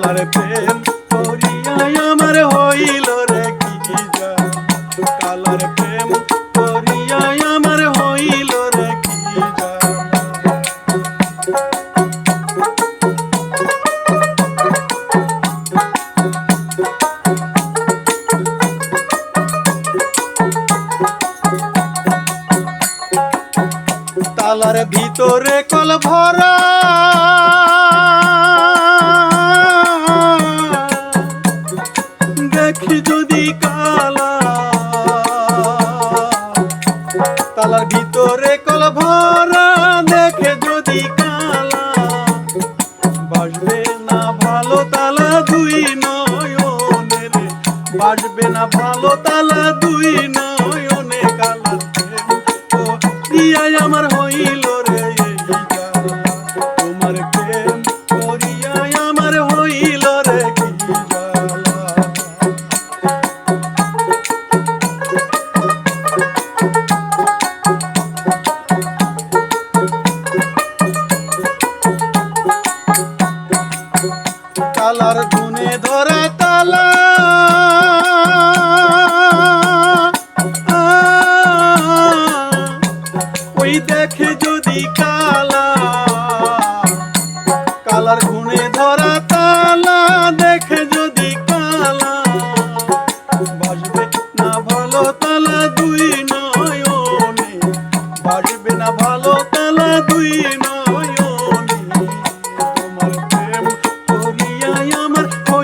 Colour প্রেম করিয়াই আমার হইল রে কি কালার প্রেম করিয়াই আমার হইল রে কি তালার ভিতরে কল ভরা। তালার ভিতরে কল ভরা দেখে যদি কালা বাসবে না ভালো তালা দুই নয়নে রে বাসবে না ভালো তালা দুই নয়নে কালা ও দিয়াই আমার হইল রে তোমার প্রেম করিয়াই আমার হইল রে কি কালার গুনে ধরা তালা। ওই দেখে যদি কালা, কালার গুনে ধরা তালা, দেখে যদি কালা, বাসবে না ভালো তালা দুই নয়নে, বাসবে না ভালো তালা দুই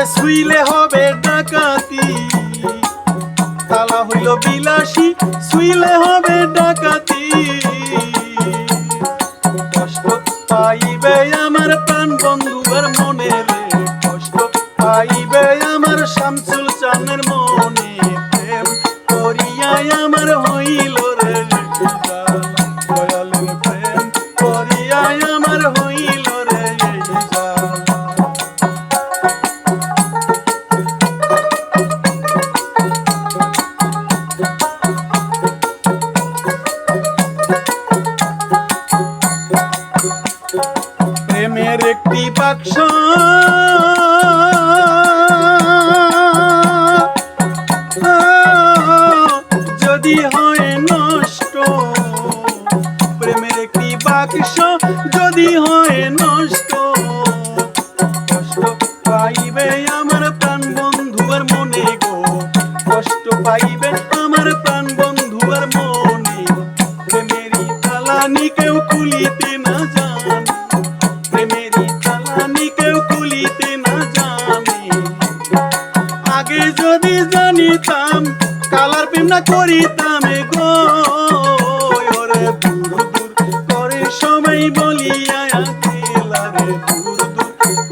ওরে শুইলে হবে ডাকাতি। তালা হইল বিলাসী, শুইলে হবে ডাকাতি। কষ্ট পাইবে আমার প্রাণ বন্ধুবার মনে কষ্ট পাইবে আমার শামসুল চানের মনে। প্রেম আমার হইল বাক্স। যদি হয় নষ্ট, প্রেমের একটি বাক্স যদি হয় নষ্ট, কষ্ট পাইবে আমার প্রাণ বন্ধুর মনে গো। কষ্ট পাইবে আমার প্রাণ বন্ধুর মনে প্রেমেরই তালানি কেউ খুলিতে খুলিতে না আগে যদি জানিতাম, কালার প্রেম না করিতাম গো। সবাই বলিয়া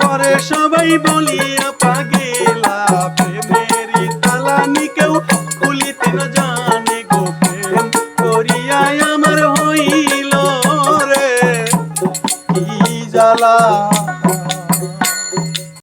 করে সবাই বলিয়া পাগেলা। প্রেমেরই তালানি কেউ খুলিতে না জানে গো। প্রেম করিয়াই আমার হইল রে। কি জ্বালা।